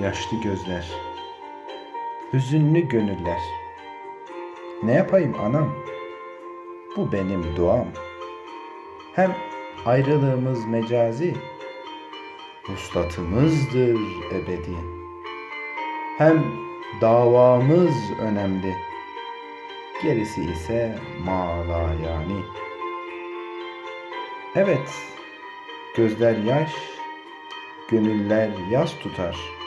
yaşlı gözler, hüzünlü gönüller. Ne yapayım anam? Bu benim duam. Hem ayrılığımız mecazi, vuslatımızdır ebedi. Hem davamız önemli, gerisi ise mala yani. Evet, gözler yaş, gönüller yas tutar.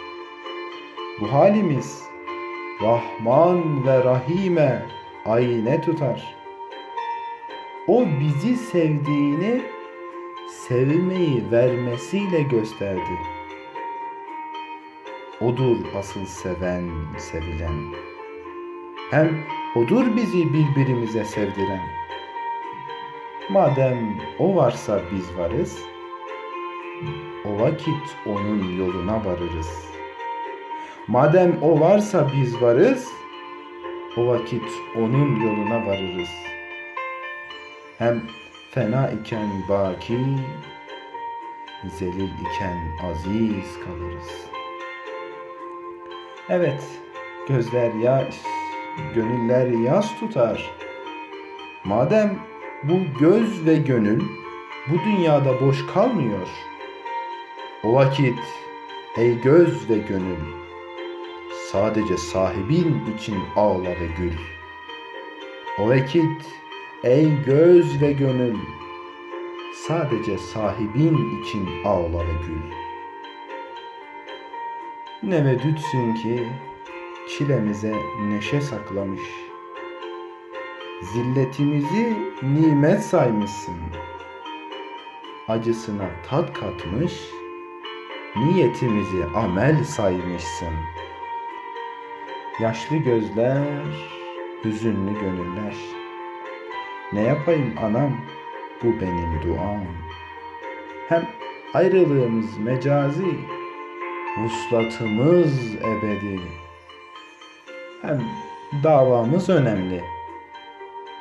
Bu halimiz Rahman ve Rahim'e ayne tutar. O bizi sevdiğini sevmeyi vermesiyle gösterdi. Odur asıl seven, sevilen. Hem odur bizi birbirimize sevdiren. Madem o varsa biz varız, o vakit onun yoluna varırız. Madem o varsa biz varız, o vakit onun yoluna varırız. Hem fena iken baki, zelil iken aziz kalırız. Evet, gözler yaş, gönüller yas tutar. Madem bu göz ve gönül bu dünyada boş kalmıyor. O vakit ey göz ve gönül sadece sahibin için ağla ve gül. O vakit ey göz ve gönül sadece sahibin için ağla ve gül. Ne vedütsün ki çilemize neşe saklamış. Zilletimizi nimet saymışsın. Acısına tat katmış, niyetimizi amel saymışsın. Yaşlı gözler, hüzünlü gönüller. Ne yapayım anam, bu benim duam. Hem ayrılığımız mecazi, vuslatımız ebedi. Hem davamız önemli.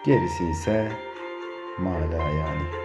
Gerisi ise mala yani.